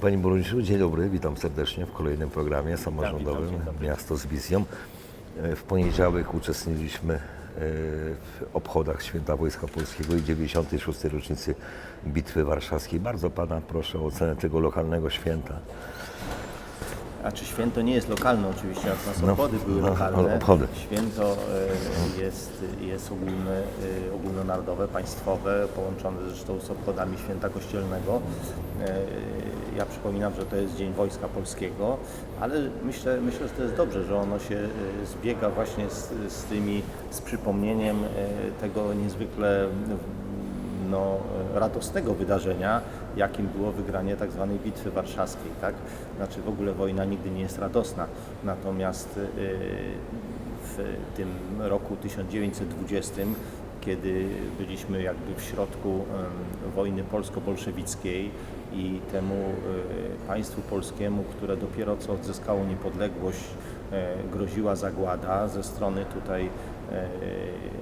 Panie Burmistrzu, dzień dobry, witam serdecznie w kolejnym programie samorządowym dobry. Miasto z wizją. E, W poniedziałek uczestniczyliśmy e, w obchodach Święta Wojska Polskiego i 96. rocznicy Bitwy Warszawskiej. Bardzo Pana proszę o ocenę tego lokalnego święta. A czy święto nie jest lokalne oczywiście, natomiast No, obchody były no, lokalne. obchody. Święto e, jest, jest ogólne, e, ogólnonarodowe, państwowe, połączone zresztą z obchodami święta kościelnego. E, Ja przypominam, że to jest Dzień Wojska Polskiego, ale myślę, myślę że to jest dobrze, że ono się zbiega właśnie z, z tymi, z przypomnieniem tego niezwykle no, radosnego wydarzenia, jakim było wygranie tak zwanej Bitwy Warszawskiej. Tak? Znaczy w ogóle wojna nigdy nie jest radosna, natomiast y, w tym roku 1920, kiedy byliśmy jakby w środku wojny polsko-bolszewickiej i temu y, państwu polskiemu, które dopiero co odzyskało niepodległość, e, groziła zagłada ze strony tutaj e,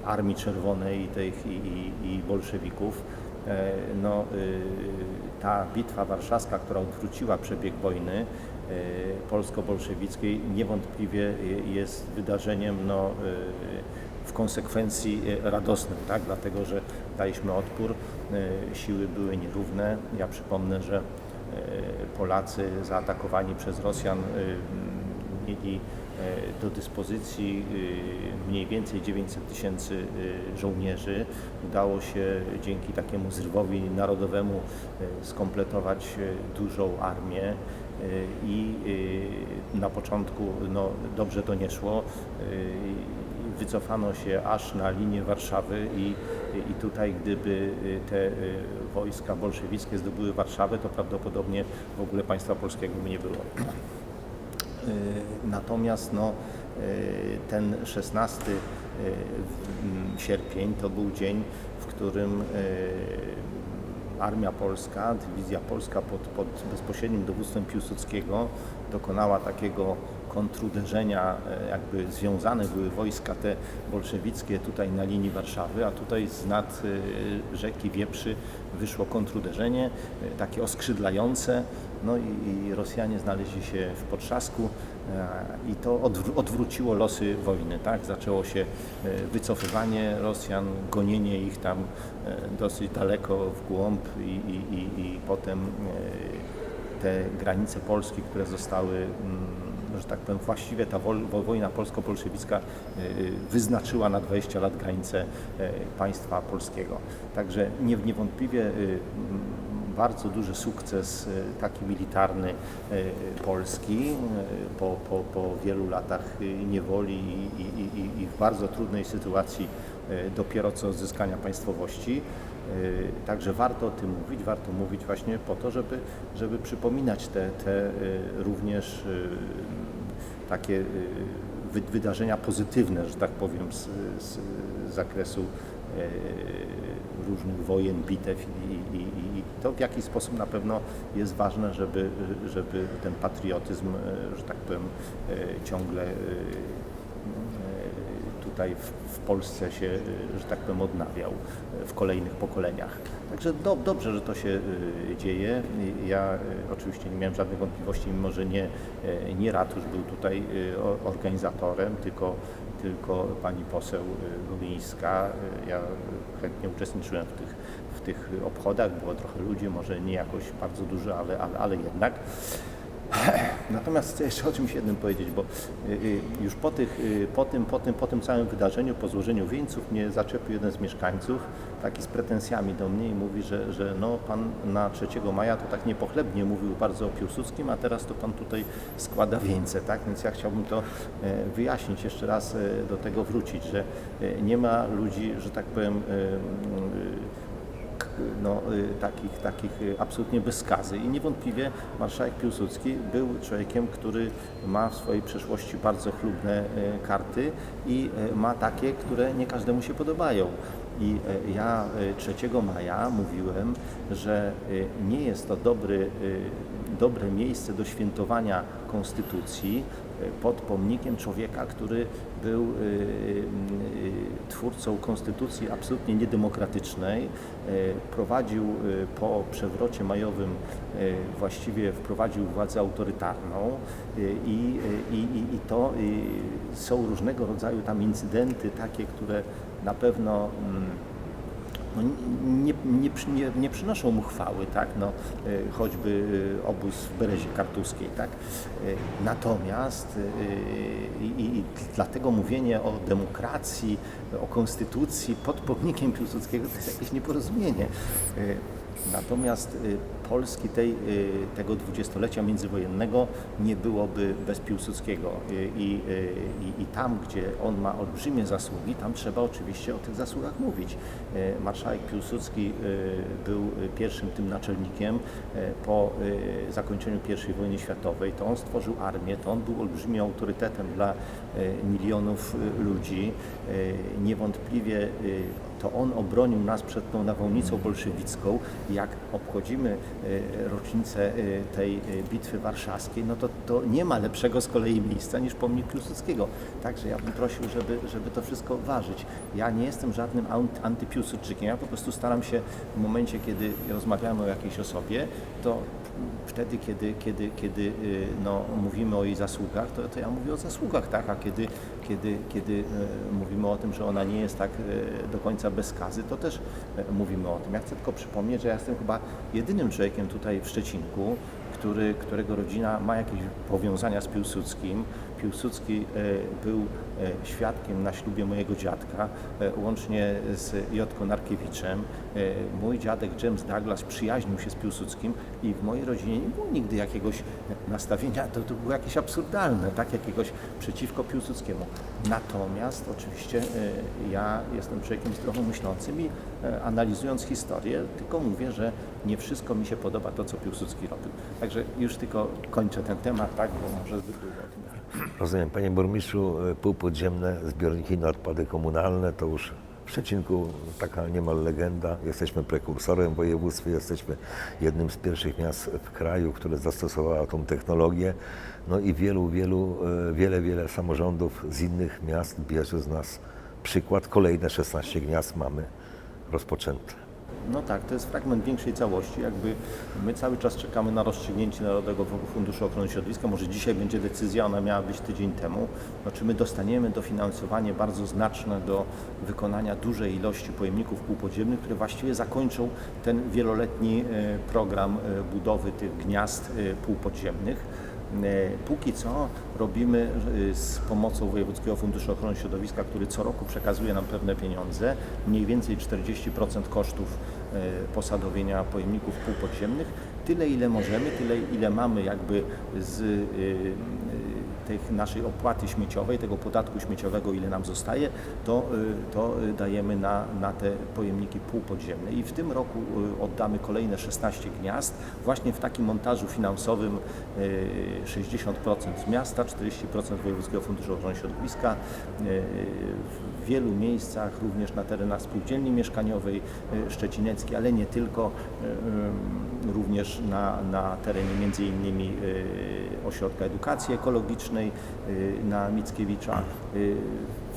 Armii Czerwonej i, tych, i, i, i bolszewików. E, No, y, ta bitwa warszawska, która odwróciła przebieg wojny e, polsko-bolszewickiej, niewątpliwie jest wydarzeniem no, w konsekwencji radosnym, tak? dlatego że daliśmy odpór, siły były nierówne. Ja przypomnę, że Polacy zaatakowani przez Rosjan mieli e, do dyspozycji y, mniej więcej 900 tysięcy y, żołnierzy. Udało się dzięki takiemu zrywowi narodowemu skompletować dużą armię i na początku no, dobrze to nie szło. Wycofano się aż na linię Warszawy i, i tutaj gdyby te wojska bolszewickie zdobyły Warszawę, to prawdopodobnie w ogóle państwa polskiego by nie było. Y, Natomiast no, y, ten 16 y, sierpień to był dzień, w którym Armia Polska, Dywizja Polska pod, pod bezpośrednim dowództwem Piłsudskiego dokonała takiego kontruderzenia, e, jakby związane były wojska te bolszewickie tutaj na linii Warszawy, a tutaj z nad e, rzeki Wieprzy wyszło kontruderzenie, e, takie oskrzydlające, no i, Rosjanie znaleźli się w potrzasku e, i to odwró- odwróciło losy wojny, tak? Zaczęło się wycofywanie Rosjan, gonienie ich tam dosyć daleko w głąb i, i, i, i potem te granice Polski, które zostały, mm, że tak powiem, właściwie ta wojna polsko-bolszewicka e, wyznaczyła na 20 lat granice e, państwa polskiego. Także nie, niewątpliwie m, bardzo duży sukces taki militarny Polski po, po, po wielu latach niewoli i, i, i, w bardzo trudnej sytuacji dopiero co odzyskania państwowości. E, Także warto o tym mówić, warto mówić właśnie po to, żeby, żeby przypominać te, te e, również e, takie wy- wydarzenia pozytywne, że tak powiem, z, z zakresu różnych wojen, bitew i, i, i to w jakiś sposób na pewno jest ważne, żeby, żeby ten patriotyzm, że tak powiem, ciągle tutaj w, w Polsce się, e, że tak powiem, odnawiał e, w kolejnych pokoleniach. Także do, dobrze, że to się e, dzieje. Ja oczywiście nie miałem żadnych wątpliwości, mimo że nie, nie ratusz był tutaj organizatorem, tylko, tylko pani poseł Golińska. Ja chętnie uczestniczyłem w tych, w tych obchodach, było trochę ludzi, może nie jakoś bardzo dużo, ale, ale, ale jednak. Natomiast chcę jeszcze o czymś jednym powiedzieć, bo y, y, już po, tych, y, po, tym, po, tym, po tym całym wydarzeniu, po złożeniu wieńców, mnie zaczepił jeden z mieszkańców, taki z pretensjami do mnie i mówi, że, że no, pan na 3 maja to tak niepochlebnie mówił bardzo o Piłsudskim, a teraz to pan tutaj składa wieńce, tak? Więc ja chciałbym to e, wyjaśnić, jeszcze raz e, do tego wrócić, że e, nie ma ludzi, że tak powiem, no, y, takich, takich y, absolutnie bez skazy. I niewątpliwie marszałek Piłsudski był człowiekiem, który ma w swojej przeszłości bardzo chlubne y, karty i ma takie, które nie każdemu się podobają. I ja y, 3 maja mówiłem, że nie jest to dobry, dobre miejsce do świętowania konstytucji, pod pomnikiem człowieka, który był y, y, twórcą konstytucji absolutnie niedemokratycznej, y, prowadził po przewrocie majowym właściwie wprowadził władzę autorytarną i, i, i, to są różnego rodzaju tam incydenty takie, które na pewno mm, no, nie, nie, nie, nie przynoszą mu chwały, tak? no, y, choćby y, obóz w Berezie Kartuskiej. Tak? Y, Natomiast i, i dlatego mówienie o demokracji, o konstytucji pod pomnikiem Piłsudskiego to jest jakieś nieporozumienie. Natomiast y, Polski tej, y, tego dwudziestolecia międzywojennego nie byłoby bez Piłsudskiego Y, i, i, i tam, gdzie on ma olbrzymie zasługi, tam trzeba oczywiście o tych zasługach mówić. Marszałek Piłsudski był pierwszym tym naczelnikiem po zakończeniu I wojny światowej. To on stworzył armię, to on był olbrzymim autorytetem dla milionów ludzi. Niewątpliwie to on obronił nas przed tą nawałnicą bolszewicką. Jak obchodzimy y, rocznicę y, tej y, bitwy warszawskiej, no to, to nie ma lepszego z kolei miejsca niż pomnik Piłsudskiego. Także ja bym prosił, żeby, żeby to wszystko ważyć. Ja nie jestem żadnym ant- antypiłsudczykiem. Ja po prostu staram się w momencie, kiedy rozmawiamy o jakiejś osobie, to wtedy, kiedy, kiedy, kiedy y, no, mówimy o jej zasługach, to, to ja mówię o zasługach, tak? A kiedy, kiedy, kiedy y, mówimy o tym, że ona nie jest tak y, do końca bez skazy, to też mówimy o tym. Ja chcę tylko przypomnieć, że ja jestem chyba jedynym człowiekiem tutaj w Szczecinku, który, którego rodzina ma jakieś powiązania z Piłsudskim. Piłsudski e, był e, świadkiem na ślubie mojego dziadka, e, łącznie z Jotko Narkiewiczem. Mój dziadek James Douglas przyjaźnił się z Piłsudskim i w mojej rodzinie nie było nigdy jakiegoś nastawienia, to, to było jakieś absurdalne, tak, jakiegoś przeciwko Piłsudskiemu. Natomiast oczywiście ja jestem człowiekiem zdrowo myślącym i analizując historię, tylko mówię, że nie wszystko mi się podoba to, co Piłsudski robił. Także już tylko kończę ten temat, tak, bo może zbyt długo. Rozumiem. Panie burmistrzu, y, półpodziemne zbiorniki na odpady komunalne to już w Szczecinku taka niemal legenda. Jesteśmy prekursorem w województwie, jesteśmy jednym z pierwszych miast w kraju, które zastosowało tą technologię. No i wielu, wielu, y, wiele, wiele samorządów z innych miast bierze z nas przykład. Kolejne 16 gniazd mamy rozpoczęte. No tak, to jest fragment większej całości. Jakby my cały czas czekamy na rozstrzygnięcie Narodowego Funduszu Ochrony Środowiska. Może dzisiaj będzie decyzja, ona miała być tydzień temu. No, czy my dostaniemy dofinansowanie bardzo znaczne do wykonania dużej ilości pojemników półpodziemnych, które właściwie zakończą ten wieloletni e, program e, budowy tych gniazd e, półpodziemnych. E, Póki co robimy e, z pomocą Wojewódzkiego Funduszu Ochrony Środowiska, który co roku przekazuje nam pewne pieniądze, mniej więcej 40% kosztów e, posadowienia pojemników półpodziemnych, tyle ile możemy, tyle ile mamy jakby z tych naszej opłaty śmieciowej, tego podatku śmieciowego, ile nam zostaje, to, y, to y, dajemy na, na te pojemniki półpodziemne. I w tym roku y, oddamy kolejne 16 gniazd, właśnie w takim montażu finansowym y, 60% z miasta, 40% Wojewódzkiego Funduszu Ochrony Środowiska. W wielu miejscach, również na terenach spółdzielni mieszkaniowej szczecineckiej, ale nie tylko, również na, na terenie innymi y, Ośrodka Edukacji Ekologicznej y, na Mickiewicza.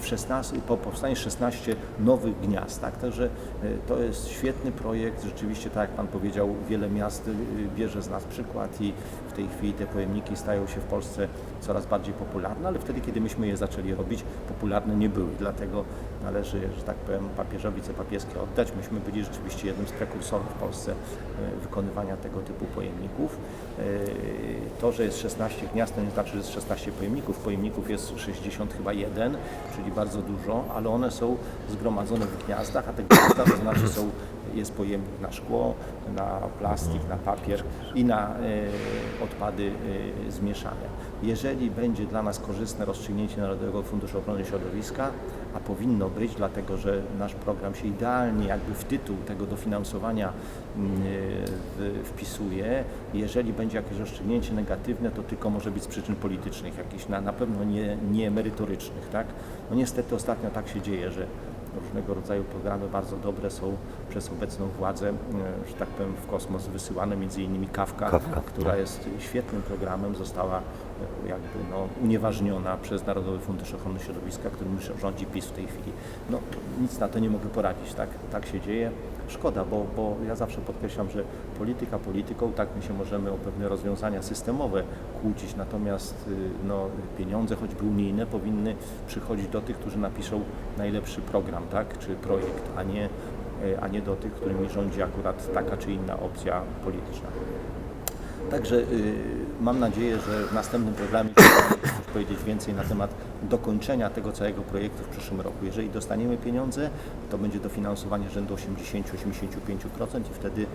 W 16, po powstanie 16 nowych gniazd, tak? Także y, to jest świetny projekt. Rzeczywiście, tak jak Pan powiedział, wiele miast y, bierze z nas przykład i w tej chwili te pojemniki stają się w Polsce coraz bardziej popularne, ale wtedy, kiedy myśmy je zaczęli robić, popularne nie były. Dlatego należy, że tak powiem, papieżowi papieskie oddać. Myśmy byli rzeczywiście jednym z prekursorów w Polsce y, wykonywania tego typu pojemników. To, że jest 16 gniazd, to nie znaczy, że jest 16 pojemników. Pojemników jest 60 chyba jeden, czyli bardzo dużo, ale one są zgromadzone w gniazdach, a te gniazda to znaczy są, jest pojemnik na szkło, na plastik, na papier i na e, odpady e, zmieszane. Jeżeli będzie dla nas korzystne rozstrzygnięcie Narodowego Funduszu Ochrony Środowiska, a powinno być, dlatego że nasz program się idealnie jakby w tytuł tego dofinansowania mm, wpisuje. Jeżeli będzie jakieś rozstrzygnięcie negatywne, to tylko może być z przyczyn politycznych, jakichś na, na pewno nie, nie merytorycznych. Tak? No niestety ostatnio tak się dzieje, że różnego rodzaju programy bardzo dobre są przez obecną władzę, e, że tak powiem, w kosmos wysyłane, między innymi Kawka, Kawka, która no. jest świetnym programem, została e, jakby no, unieważniona przez Narodowy Fundusz Ochrony Środowiska, którym rządzi PiS w tej chwili. No nic na to nie mogę poradzić, tak, tak się dzieje. Szkoda, bo, bo ja zawsze podkreślam, że polityka polityką, tak my się możemy o pewne rozwiązania systemowe kłócić, natomiast y, no, pieniądze, choćby unijne, powinny przychodzić do tych, którzy napiszą najlepszy program, tak, czy projekt, a nie, y, a nie do tych, którymi rządzi akurat taka czy inna opcja polityczna. Także y, mam nadzieję, że w następnym programie coś powiedzieć więcej na temat dokończenia tego całego projektu w przyszłym roku. Jeżeli dostaniemy pieniądze, to będzie dofinansowanie rzędu 80-85% i wtedy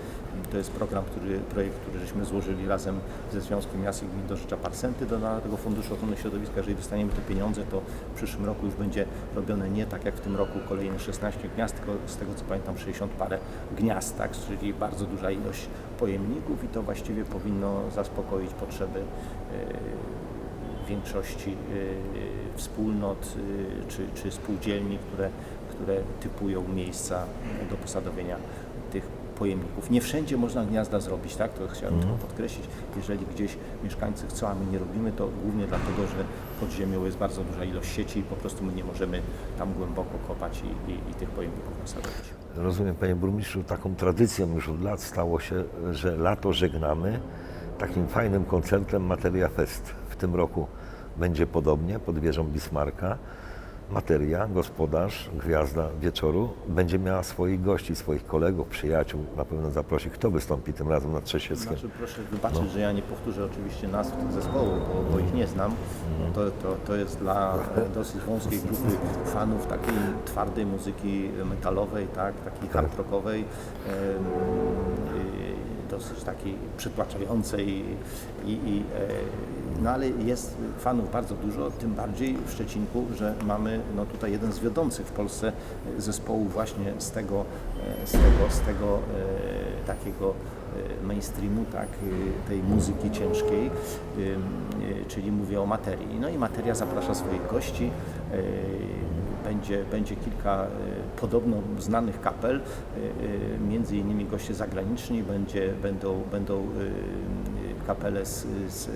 to jest program, który, projekt, który żeśmy złożyli razem ze Związkiem Miast i Gmin do Życza Parsenty do Narodowego Funduszu Ochrony Środowiska. Jeżeli dostaniemy te pieniądze, to w przyszłym roku już będzie robione nie tak jak w tym roku kolejne 16 gniazd, tylko z tego co pamiętam 60 parę gniazd, tak? czyli bardzo duża ilość pojemników i to właściwie powinno zaspokoić potrzeby e, większości e, wspólnot e, czy, czy spółdzielni, które, które typują miejsca do posadowienia tych pojemników. Nie wszędzie można gniazda zrobić, tak? To chciałem tylko podkreślić. Jeżeli gdzieś mieszkańcy chcą, a my nie robimy, to głównie dlatego, że pod ziemią jest bardzo duża ilość sieci i po prostu my nie możemy tam głęboko kopać i, i, i tych pojemników posadowić. Rozumiem, panie burmistrzu, taką tradycją już od lat stało się, że lato żegnamy takim fajnym koncertem Materia Fest. W tym roku będzie podobnie pod wieżą Bismarka. Materia, gospodarz, gwiazda wieczoru będzie miała swoich gości, swoich kolegów, przyjaciół, na pewno zaprosi. Kto wystąpi tym razem na Trzesieckiem? Znaczy, proszę wybaczyć, że ja nie powtórzę oczywiście nazw tych zespołów, bo, bo ich nie znam. No to, to, to jest dla dosyć wąskiej grupy fanów takiej twardej muzyki metalowej, tak, takiej hard rockowej, em, i dosyć takiej przytłaczającej i, i e, no ale jest fanów bardzo dużo, tym bardziej w Szczecinku, że mamy no tutaj jeden z wiodących w Polsce zespołów właśnie z tego, e, z tego, z tego e, takiego mainstreamu, tak, tej muzyki ciężkiej, czyli mówię o materii. No i materia zaprasza swoich gości. Będzie, będzie kilka e, podobno znanych kapel, e, e, między innymi goście zagraniczni, będzie, będą, będą kapele z, z,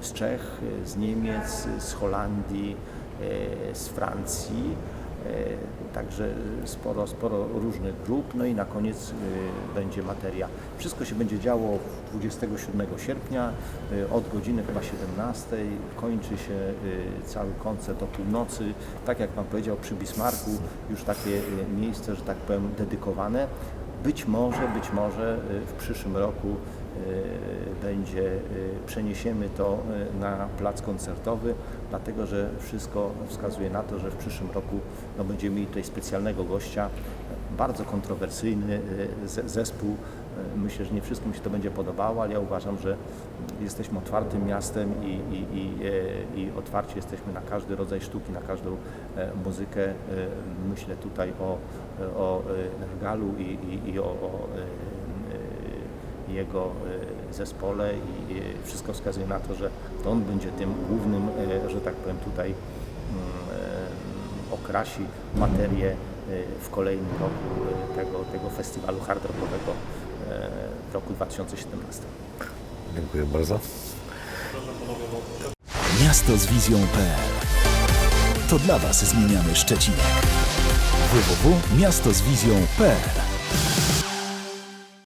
z Czech, z Niemiec, z Holandii, z Francji. Także sporo, sporo różnych grup, no i na koniec e, będzie materia. Wszystko się będzie działo 27 sierpnia e, od godziny chyba 17. Kończy się e, cały koncert o północy. Tak jak Pan powiedział, przy Bismarku już takie miejsce, że tak powiem, dedykowane. Być może, być może w przyszłym roku będzie, e, przeniesiemy to e, na plac koncertowy, dlatego że wszystko wskazuje na to, że w przyszłym roku no, będziemy mieli tutaj specjalnego gościa, bardzo kontrowersyjny e, ze- zespół. E, Myślę, że nie wszystkim się to będzie podobało, ale ja uważam, że jesteśmy otwartym miastem i, i, i, e, i otwarci jesteśmy na każdy rodzaj sztuki, na każdą e, muzykę. E, Myślę tutaj o, o e, Nergalu i, i, i o, o e, e, jego e, zespole i e, wszystko wskazuje na to, że to on będzie tym głównym, e, że tak powiem tutaj mm, okrasi materię w kolejnym roku tego, tego festiwalu hard rockowego w roku 2017. Dziękuję bardzo. Miasto z wizją.pl To dla Was zmieniamy Szczecinek. www.miastozwizją.pl